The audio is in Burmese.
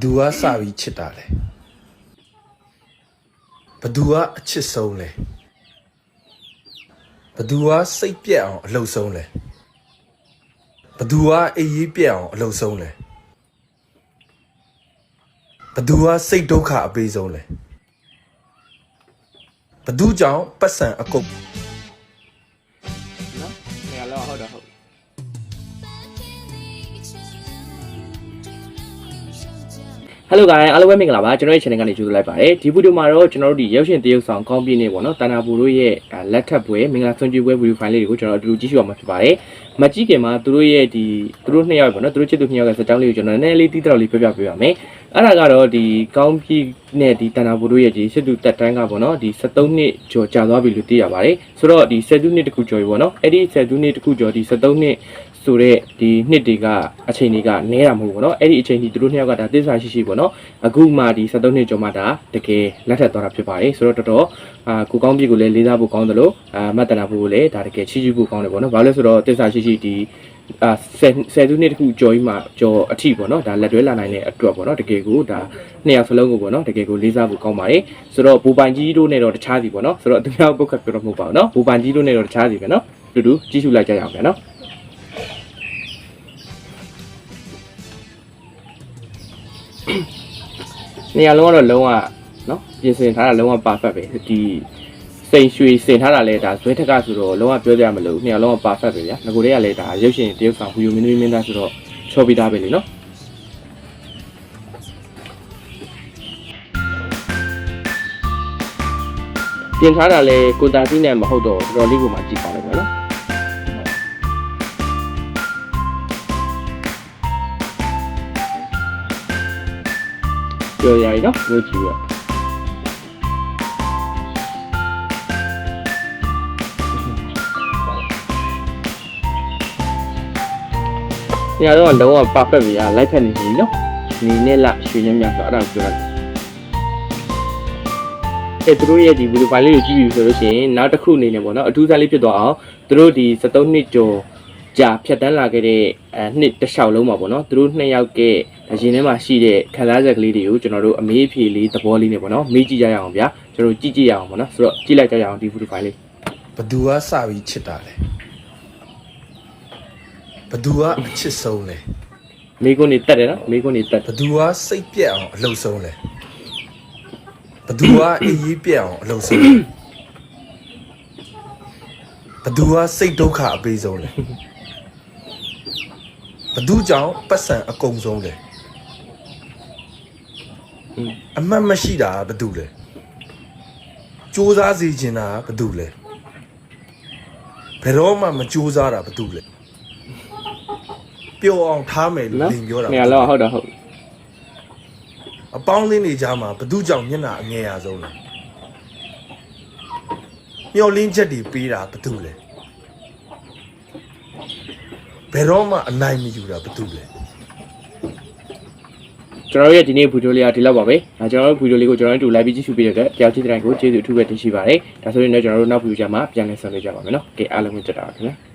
သူကစပြီးချစ်တာလဲဘသူကအချစ်ဆုံးလဲဘသူကစိတ်ပြက်အောင်အလှုပ်ဆုံးလဲဘသူကအေးရေးပြက်အောင်အလှုပ်ဆုံးလဲဘသူကစိတ်ဒုက္ခအပေးဆုံးလဲဘသူကြောင့်ပတ်စံအကုတ် Hello guys အားလုံးပဲမင်္ဂလာပါကျွန်တော်ရဲ့ channel ကနေကြိုဆိုလိုက်ပါတယ်ဒီဗီဒီယိုမှာတော့ကျွန်တော်တို့ဒီရုပ်ရှင်တရုပ်ဆောင်ကောင်းပြည့်နေပေါ့နော်တန်တာဘူတို့ရဲ့လက်ထပ်ပွဲမင်္ဂလာဆွန်ကြည့်ပွဲဗီဒီယိုဖိုင်လေးတွေကိုကျွန်တော်အတူတူကြည့်ရှုအောင်မှာဖြစ်ပါတယ်မကြည့်ခင်မှာသူတို့ရဲ့ဒီသူတို့နှစ်ယောက်ပေါ့နော်သူတို့ချစ်သူနှစ်ယောက်ကစကြောင်းလေးကိုကျွန်တော်နည်းနည်းလေးတီးတောက်လေးပြပြပေးပါမယ် အဲ့ဒါကတော့ဒီကောင်းပြည့်နဲ့ဒီတန်တာဘူတို့ရဲ့ဒီစစ်သူတက်တန်းကပေါ့နော်ဒီ73နှစ်ကျော်ကြာသွားပြီလို့သိရပါတယ်ဆိုတော့ဒီ72နှစ်တခုကျော်ပြီပေါ့နော်အဲ့ဒီ72နှစ်တခုကျော်ဒီ73နှစ်ဆိုတော့ဒီနှစ်တွေကအချိန်တွေကနဲတာမဟုတ်ဘူးပေါ့နော်အဲ့ဒီအချိန်ကြီးသူတို့နှစ်ယောက်ကဒါသစ္စာရှိရှိပေါ့နော်အခုမှဒီ73နှစ်ကျော်မှဒါတကယ်လက်ထပ်သွားတာဖြစ်ပါတယ်ဆိုတော့တော်တော်အာကိုကောင်းပြီကိုလည်းလေးစားဖို့ကောင်းတယ်လို့အာမတ်တနာဖို့ကိုလည်းဒါတကယ်ချီးကျူးဖို့ကောင်းတယ်ပေါ့နော်ဘာလို့လဲဆိုတော့သစ္စာရှိရှိဒီ အာဆယ်ဆယ်စုနှစ်တခုကျော်ကြီးမှကျော်အထိပေါ့နော်ဒါလက်တွဲလာနိုင်တဲ့အတွက်ပေါ့နော်တကယ်ကိုဒါနှစ်ယောက်စလုံးကိုပေါ့နော်တကယ်ကိုလေးစားဖို့ကောင်းပါတယ်ဆိုတော့ဘူပိုင်ကြီးတို့နဲ့တော့တခြားစီပေါ့နော်ဆိုတော့သူများပုတ်ခတ်ပြောတော့မဟုတ်ပါဘူးနော်ဘူပိုင်ကြီးတို့နဲ့တော့တခြားစီပဲနော်တူတူကြည့်ရှုလိုက်ကြရအောင်ဗျာနော်နေရာလုံးကတော့လုံးဝနော်ပြင်ဆင်ထားတာလုံးဝ perfect ပဲဒီ စိန်ရွှေစင်ထားတာလဲဒါဇွဲထက်ကဆိုတော့လုံးဝပြောကြရမလို့နေရာလုံးဝ perfect ပဲဗျာငကိုတည်းကလည်းဒါရုပ်ရှင်တရုပ်ဆောင်ဘူယိုမင်းသမီးမင်းသားဆိုတော့ချောပြီးသားပဲလေနော်ပြင်ထားတာလဲကိုတာစီနဲ့မဟုတ်တော့တော်တော်လေးကိုမှကြည့်ပါလိမ့်မယ်နော်ပြောရည်နော်လို့ကြည့်ရ နေရာတော့လုံးဝ perfect ပဲလိုက်ဖက်နေပြီနော်နေနဲ့လရွှေနေမြဆိုအဲ့ဒါကိုပြောတာအဲသူတို့ရဲ့ဒီဗီဒီယိုဖိုင်လေးကိုကြည့်ပြီဆိုလို့ရှိရင်နောက်တစ်ခုအနေနဲ့ပေါ့နော်အထူးစားလေးဖြစ်သွားအောင်သူတို့ဒီ73နှစ်ကျော်ကြာဖြတ်တန်းလာခဲ့တဲ့အဲနှစ်တစ်လျှောက်လုံးမှာပေါ့နော်သူတို့နှစ်ယောက်ကဒါရင်ထဲမှာရှိတဲ့ခံစားချက်ကလေးတွေကိုကျွန်တော်တို့အမေးအဖြေလေးသဘောလေးနဲ့ပေါ့နော်မေးကြည့်ကြရအောင်ဗျာကျွန်တော်တို့ကြည့်ကြည့်ရအောင်ပေါ့နော်ဆိုတော့ကြည့်လိုက်ကြရအောင်ဒီဗီဒီယိုဖိုင်လေးဘသူကစပြီးချစ်တာလဲ ဘသူကအချစ်ဆုံးလဲမေးခွန်းနေတက်တယ်နော်မေးခွန်းနေတက်ဘသူကစိတ်ပြက်အောင်အလှုပ်ဆုံးလဲဘသူကအေးရေးပြက်အောင်အလှုပ်ဆုံးလဲဘသူကစိတ်ဒုက္ခအပေးဆုံးလဲဘသူကြောင့်ပတ်စံအကုန်ဆုံးလဲอืมအမှတ်မရှိတာကဘသူလဲစူးစမ်းစေချင်တာကဘသူလဲဘယ်တော့မှမစူးစမ်းတာဘသူလဲ ပျော်အောင်ထားမယ်လို့နော်လင်ပြောတာနေရာတော့ဟုတ်တော့ဟုတ်အပေါင်းအသင်းတွေကြားမှာဘသူကြောင့်မျက်နှာအငယ်ရဆုံးလဲမျောလင်းချက်တွေပေးတာဘသူလဲဘယ်တော့မှအနိုင်မယူတာဘသူလဲကျွန်တော်တို့ရဲ့ဒီနေ့ဗီဒီယိုလေးကဒီလောက်ပါပဲ။ဒါကျွန်တော်တို့ဗီဒီယိုလေးကိုကျွန်တော်တို့ live ကြည့်ရှုပေးတဲ့အတွက်ကြောက်ချစ်တဲ့တိုင်းကိုကျေးဇူးအထူးပဲတင်ရှိပါတယ်။ဒါဆိုရင်လည်းကျွန်တော်တို့နောက်ဗီဒီယိုကြမှာပြန်လည်ဆက်သွယ်ကြပါမယ်နော်။ကဲအားလုံးကိုကြည့်တာပါခင်ဗျာ။